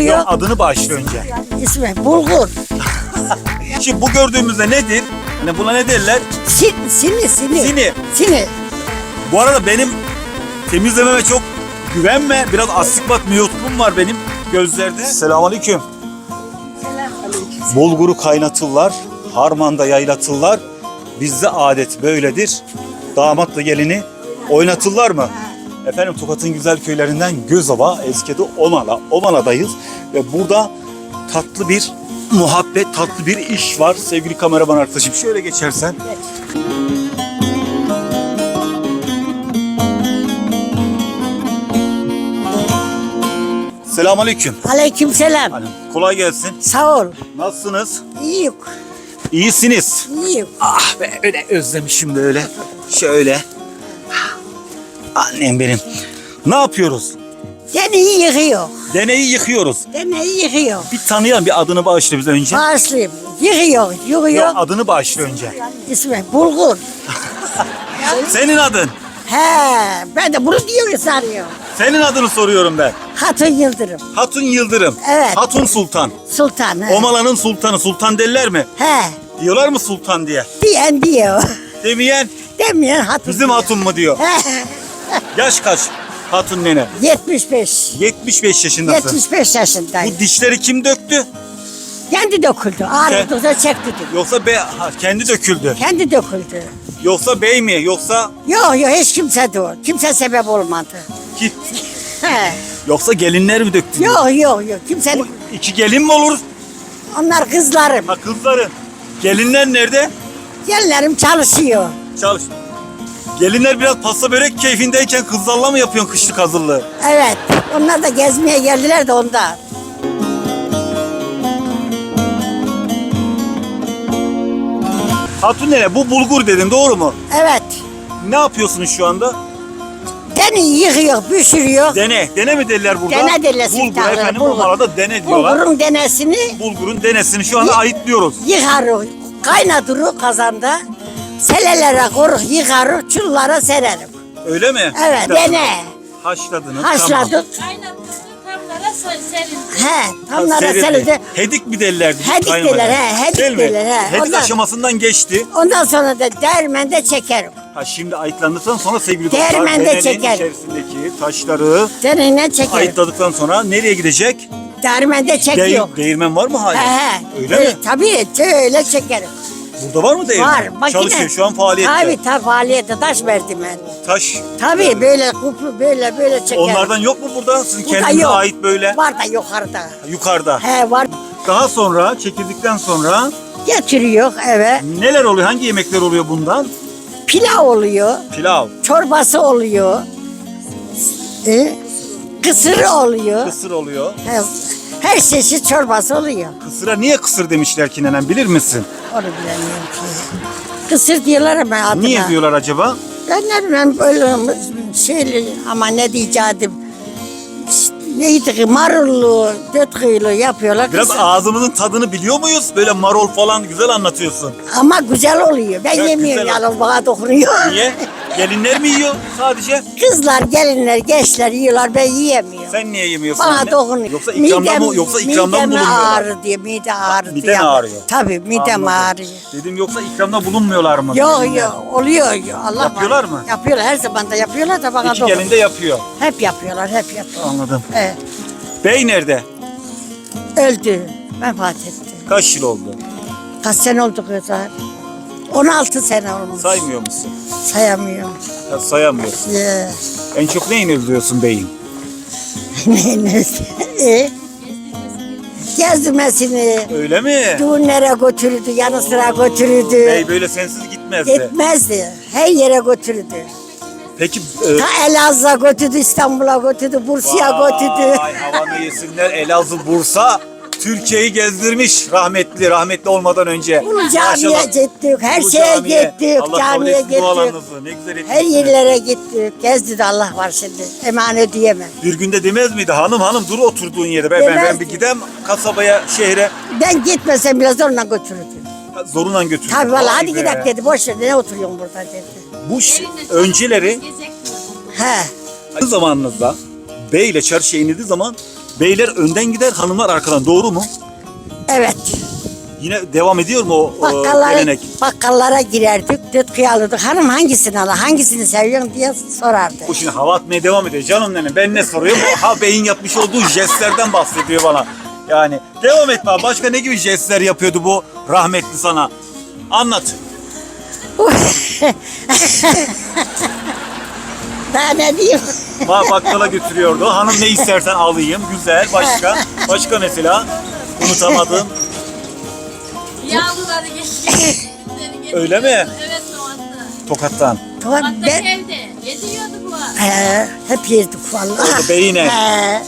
yığıyor. Yok, adını bağışla önce. İsmi Bulgur. Şimdi bu gördüğümüzde nedir? Hani buna ne derler? Sin, sini, sini. Sini. Sini. Bu arada benim temizlememe çok güvenme. Biraz astigmat miyopum var benim gözlerde. Selamünaleyküm. Bulguru kaynatırlar, harmanda yaylatırlar. Bizde adet böyledir. Damatla gelini oynatırlar mı? Efendim Tokat'ın güzel köylerinden Gözova, Eske'de Omala. Omala'dayız ve burada tatlı bir muhabbet, tatlı bir iş var. Sevgili kameraman arkadaşım şöyle geçersen. Selamünaleyküm. Aleyküm selam. Hanım, kolay gelsin. Sağ ol. Nasılsınız? İyi yok. İyisiniz. İyi yok. Ah be öyle özlemişim böyle. Şöyle. Annem benim. Ne yapıyoruz? Deneyi yıkıyor. Deneyi yıkıyoruz. Deneyi yıkıyor. Bir tanıyan bir adını bağışla bize önce. Bağışlayayım. Yıkıyor. Yıkıyor. Yok adını bağışla önce. İsmi Bulgur. Senin adın. He, ben de bunu diyor sanıyor. Senin adını soruyorum ben. Hatun Yıldırım. Hatun Yıldırım. Evet. Hatun Sultan. Sultan. He. Omala'nın sultanı. Sultan derler mi? He. Diyorlar mı sultan diye? Diyen diyor. Demeyen Demeyen hatun. bizim diyor. hatun mu diyor. He. Yaş kaç? Hatun nene. 75. 75 yaşındasın. 75 yaşındayım. Bu dişleri kim döktü? Kendi döküldü. Ağrıdıkça çekti. diyor. Yoksa be ha, kendi döküldü. Kendi döküldü. Yoksa bey mi? Yoksa Yok yok hiç kimse de o. Kimse sebep olmadı. ki He. yoksa gelinler mi döktü? Yok yok yok. Kimse Bu iki gelin mi olur? onlar kızlarım. Ha kızların. Gelinler nerede? Gelinlerim çalışıyor. Çalış. Gelinler biraz pasta börek keyfindeyken kızlarla mı yapıyorsun kışlık hazırlığı? Evet. Onlar da gezmeye geldiler de onda. Hatun nene bu bulgur dedin doğru mu? Evet. Ne yapıyorsunuz şu anda? Deni yıkıyor, pişiriyor. Dene. Dene mi derler burada? Dene derler Bulgur efendim bulgur. Omala'da dene diyorlar. Bulgurun denesini Bulgurun denesini şu anda ayıtlıyoruz. yıkarır. Kaynatırır kazanda. Selelere koruk yıkarır, çullara sererim. Öyle mi? Evet, Tamam. dene. Haşladınız. Tamam. Haşladık. Kaynattığında tamlara serin. He, tamlara Serildi. serildi. Hedik mi derlerdi? Hedik kayınvalide? derler, he, hedik Değil mi? derler, he. Hedik Ondan- aşamasından geçti. Ondan sonra da dermende çekerim. Ha şimdi ayıtlandıktan sonra sevgili dostlar Değirmende denenin çeker. içerisindeki taşları Deneyle çekerim. ayıtladıktan sonra nereye gidecek? Dermende çekiyor. Değ- değirmen var mı hala? He he. Öyle Öyle, mi? Tabii öyle çekerim. Burada var mı değirmen? Var. Makine. Çalışıyor şu an faaliyette. Tabii tabii faaliyette taş merdiven. Taş. Tabii böyle kuplu böyle böyle çekerim. Onlardan yok mu burada? Sizin Burada kendinize yok. ait böyle Var da yukarıda. yukarıda. He var. Daha sonra çekildikten sonra Getiriyor eve. neler oluyor? Hangi yemekler oluyor bundan? Pilav oluyor. Pilav, Çorbası oluyor. E, kısırı oluyor. kısır oluyor. He, her çeşit çorbası oluyor. Kısıra niye kısır demişler ki nenem bilir misin? Onu bilemiyorum ki. Kısır diyorlar ama adına. Niye diyorlar acaba? Ben ne bileyim böyle şeyli ama ne diyeceğim. Neydi ki marullu, dötküylü yapıyorlar. Biraz kısır. ağzımızın tadını biliyor muyuz? Böyle marul falan güzel anlatıyorsun. Ama güzel oluyor. Ben Evet, yemiyorum yani bana dokunuyor. Niye? Gelinler mi yiyor sadece? Kızlar, gelinler, gençler yiyorlar ben yiyemiyorum. Sen niye yemiyorsun Bana anne? dokunuyor. Yoksa ikramda mı yoksa ikramda mı mideme bulunmuyorlar? ağrı diye mide ağrı Miden diye. ağrıyor. Tabii midem Anladım. ağrıyor. Dedim yoksa ikramda bulunmuyorlar mı? Yok yok oluyor. yok. Allah Yapıyorlar var. mı? Yapıyorlar her zaman da yapıyorlar da bana İki dokunuyor. gelin de yapıyor. Hep yapıyorlar hep yapıyorlar. Anladım. Evet. Bey nerede? Öldü. Vefat etti. Kaç yıl oldu? Kaç sene oldu kızlar? 16 sene olmuş. Saymıyor musun? Sayamıyorum. Ya sayamıyorsun. Ya. En çok neyini özlüyorsun beyin? ne ne? E? Gezmesini, Öyle mi? düğünlere götürürdü, yanı sıra götürürdü. Bey böyle sensiz gitmezdi. Gitmezdi. Her yere götürürdü. Peki e, Ta Elazığ'a götürdü, İstanbul'a götürdü, Bursa'ya götürdü. Vay havanı yesinler Elazığ Bursa Türkiye'yi gezdirmiş rahmetli rahmetli olmadan önce. Ulu camiye Maşallah. gittik, her Ulu şeye camiye. gittik, Allah kabul camiye etsin gittik. dualarınızı. Ne güzel etmişsiniz. Her yerlere gittik, gezdi de Allah var şimdi. Emanet diyemem. Bir günde demez miydi hanım hanım dur oturduğun yere ben, ben, ben Demezdi. bir gidem kasabaya şehre Ben gitmesem biraz onunla götürürdü. zorunla götür. Tabii vallahi Vay hadi gidelim dedi. Boş ver ne oturuyorsun burada dedi. Bu ş- önceleri He. zamanınızda bey ile çarşıya inildiği zaman Beyler önden gider, hanımlar arkadan. Doğru mu? Evet. Yine devam ediyor mu o e, Bakkallara, gelenek? bakkallara girerdik, dütküyü alırdık. Hanım hangisini al, hangisini seviyorsun diye sorardı. Bu şimdi hava atmaya devam ediyor. Canım benim ben ne soruyorum? Ha beyin yapmış olduğu jestlerden bahsediyor bana. Yani devam etme. abi. Başka ne gibi jestler yapıyordu bu rahmetli sana? Anlat. Daha ne diyeyim? Ba- Bakkala götürüyordu. Hanım ne istersen alayım. Güzel. Başka? Başka mesela? Unutamadım. Yağlıları geçti. Öyle mi? Evet Tokat'ta. Tokat'tan. Tamam, Tokat'ta ben, evde. Yediyordu bu. He, hep yedik vallahi. Orada beyine. He.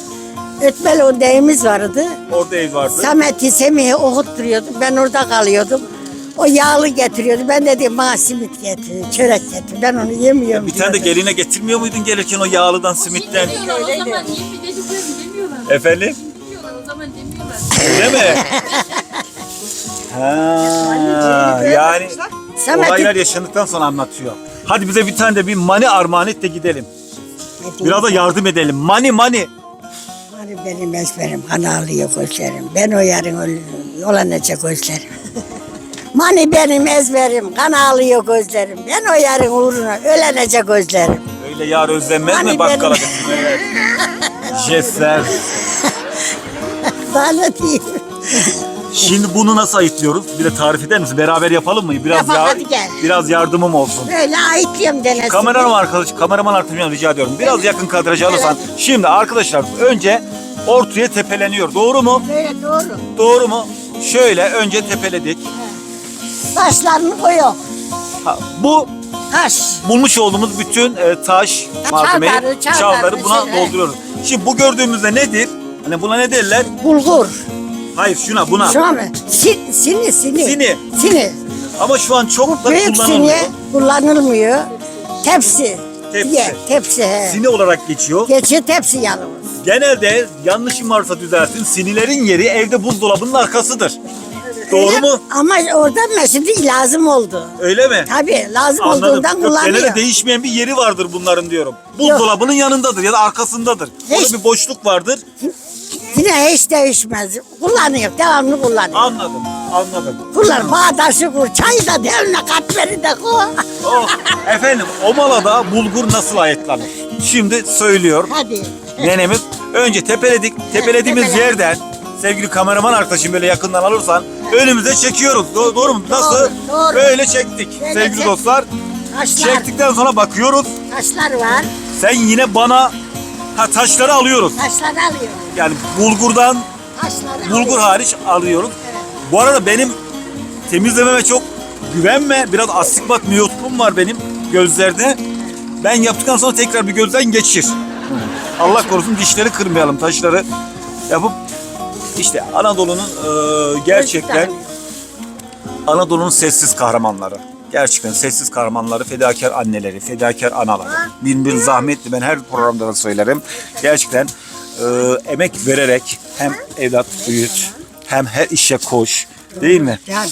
Ötmeli ondayımız vardı. Orada ev vardı. Samet'i Semih'i okutturuyordu. Ben orada kalıyordum. O yağlı getiriyordu. Ben dedim bana simit getir, çörek getir. Ben onu yemiyorum Bir tane de geline getirmiyor muydun gelirken o yağlıdan, simitten? Şimdi diyorlar o zaman yemin dediklerini demiyorlar. Efendim? Diyorlar o zaman demiyorlar. Öyle mi? ha, yani Samet'i olaylar yaşandıktan sonra anlatıyor. Hadi bize bir tane de bir mani armağan et de gidelim. Biraz da yardım edelim. Mani mani. Hani benim ezberim, kan ağlıyor gözlerim. Ben o yarın ölürüm, olanacak gözlerim. Mani benim ezberim, kan ağlıyor gözlerim. Ben o yarın uğruna ölenecek gözlerim. Öyle yar özlenmez mi Mani bakkala benim. Jestler. Şimdi bunu nasıl ayıtlıyoruz? Bir de tarif eder misin? Beraber yapalım mı? Biraz Yapalım, ya- hadi gel. biraz yardımım olsun. Böyle ayıtlıyorum denesin. Kameraman arkadaş, kameraman arkadaşımdan rica ediyorum. Biraz yakın kadrajı alırsan. Şimdi arkadaşlar önce ortaya tepeleniyor. Doğru mu? Böyle doğru. Doğru mu? Şöyle önce tepeledik. Taşlarını koyuyor. Ha, bu Taş. bulmuş olduğumuz bütün e, taş malzemeyi, Çavdarı, çavdarı, çavdarı buna şey, dolduruyoruz. Şimdi bu gördüğümüzde nedir? Hani buna ne derler? Bulgur. Hayır şuna buna. Şu an mı? Sin, sini, sini. Sini. Sini. Ama şu an çok da Büyük kullanılmıyor. sini kullanılmıyor. Tepsi. Tepsi. Ye, tepsi he. Sini olarak geçiyor. Geçiyor tepsi yalnız. Genelde yanlışım varsa düzeltin. Sinilerin yeri evde buzdolabının arkasıdır. Doğru mu? Ama orada şimdi lazım oldu. Öyle mi? Tabii lazım Anladım. olduğundan Yok, kullanıyor. değişmeyen bir yeri vardır bunların diyorum. Buzdolabının yanındadır ya da arkasındadır. Orada Hiç- bir boşluk vardır. Yine hiç değişmez. Kullanıyor, devamlı kullanıyor. Anladım, anladım. Kullan, bağdaşı kur, çayı da devamlı katmeri de koy. Oh, efendim Omala'da bulgur nasıl ayıtlanır? Şimdi söylüyor Hadi. nenemiz. Önce tepeledik. Tepelediğimiz tepeledik. yerden sevgili kameraman arkadaşım böyle yakından alırsan önümüze çekiyoruz. Do- doğru mu? Nasıl? doğru. Böyle çektik Böyle sevgili çek- dostlar. Taşlar, Çektikten sonra bakıyoruz. taşlar var. Sen yine bana ha, taşları alıyoruz. Taşları alıyor. Yani bulgurdan Taşları bulgur alıyor. hariç alıyoruz. Bu arada benim temizlememe çok güvenme. Biraz astigmat miyopum var benim gözlerde. Ben yaptıktan sonra tekrar bir gözden geçir. Allah korusun dişleri kırmayalım, taşları yapıp işte Anadolu'nun e, gerçekten Anadolu'nun sessiz kahramanları. Gerçekten sessiz kahramanları, fedakar anneleri, fedakar anaları. Bin bir zahmetli ben her programda da söylerim. Gerçekten e, emek vererek hem evlat büyüt hem her işe koş. Değil mi? Yani.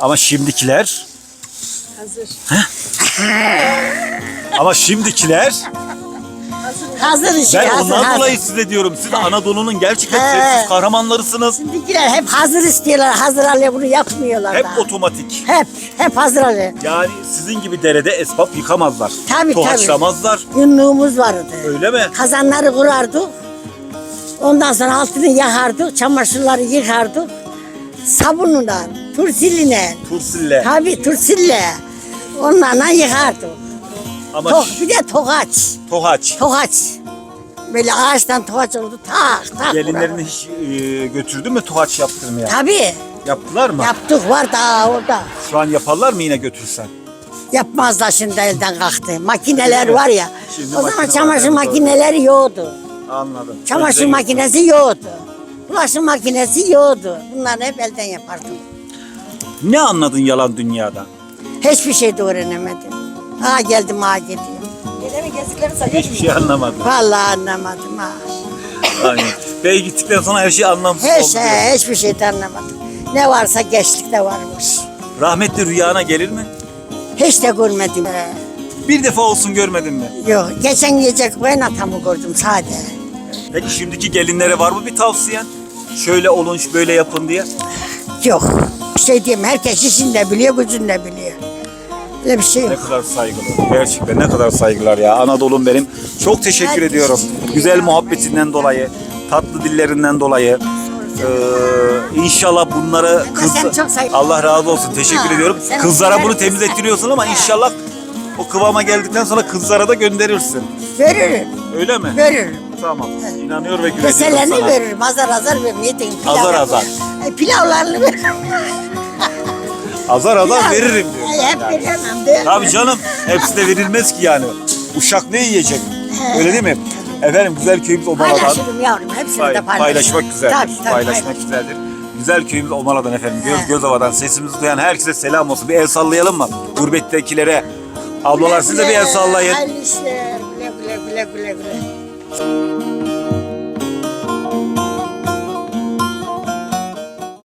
Ama şimdikiler Heh. Ama şimdikiler Hazır işi, ben hazır, ondan hazır. dolayı size diyorum. Siz Anadolu'nun gerçekten He. sessiz kahramanlarısınız. Şimdikiler hep hazır istiyorlar, hazır alıyor bunu yapmıyorlar Hep daha. otomatik. Hep, hep hazır alıyor. Yani sizin gibi derede esbab yıkamazlar. Tabii, Tohaçlamazlar. Yunluğumuz vardı. Öyle mi? Kazanları kurardık. Ondan sonra altını yakardık, çamaşırları yıkardık. Sabunla, tursiline, Tursille. tabii tursille. Onlarla yıkardık. Ama Tok, bir de tokaç, tohaç. tokaç. Böyle ağaçtan tokaç oldu, tak tak. Gelinlerini hiç e, götürdün mü tohaç yaptırmaya? Tabii, Yaptılar mı? yaptık var daha orada. Şu an yaparlar mı yine götürsen? Yapmazlar şimdi elden kalktı. Makineler var ya. Şimdi o zaman makine var, çamaşır evet, makineleri yoktu. Anladım. Çamaşır Önceden- makinesi yoktu. Bulaşık makinesi yoktu. Bunları hep elden yapardım. Ne anladın yalan dünyadan? Hiçbir şey de öğrenemedim. Ha geldim ha gidiyor. Hiçbir şey anlamadım. Vallahi anlamadım ha. Aynen. Bey gittikten sonra her şey anlamsız Hiç, oldu. diyor. he, hiçbir şey de anlamadım. Ne varsa geçtikte varmış. Rahmetli rüyana gelir mi? Hiç de görmedim. Bir defa olsun görmedin mi? Yok, geçen gece ben atamı gördüm sade. Peki şimdiki gelinlere var mı bir tavsiyen? Şöyle olun, böyle yapın diye. Yok. Bir şey diyeyim herkes işini de biliyor, gücünü de biliyor. Öyle bir şey Ne yok. kadar saygılı. Gerçekten ne kadar saygılar ya. Anadolu'm benim. Çok teşekkür Herkes ediyorum. Güzel muhabbetinden dolayı, tatlı dillerinden dolayı. Ee, inşallah de kız... Allah razı olsun. Teşekkür Ha, ediyorum. sen Kızlara bunu temiz ettiriyorsun ama inşallah o kıvama geldikten sonra kızlara da gönderirsin. Veririm, Öyle mi? veririm. Tamam. İnanıyor ve güveniyorum Keselerini sana. veririm, azar azar veririm. Pilav Azar azar. E, pilavlarını veririm. Azar azar veririm diyor. Hep veremem mi? Tabii canım. Hepsi de verilmez ki yani. Uşak ne yiyecek? Öyle değil mi? Efendim güzel köyümüz Omala'dan. Paylaşırım yavrum, hepsini de paylaşırım. paylaşmak güzeldir. Tabii, tabii, paylaşmak güzeldir. Güzel köyümüz Omala'dan efendim. Göz He. Gözova'dan sesimizi duyan herkese selam olsun. Bir el sallayalım mı? Gurbettekilere. Ablalar siz de bir el sallayın. Hayırlı işler. Güle güle güle güle güle.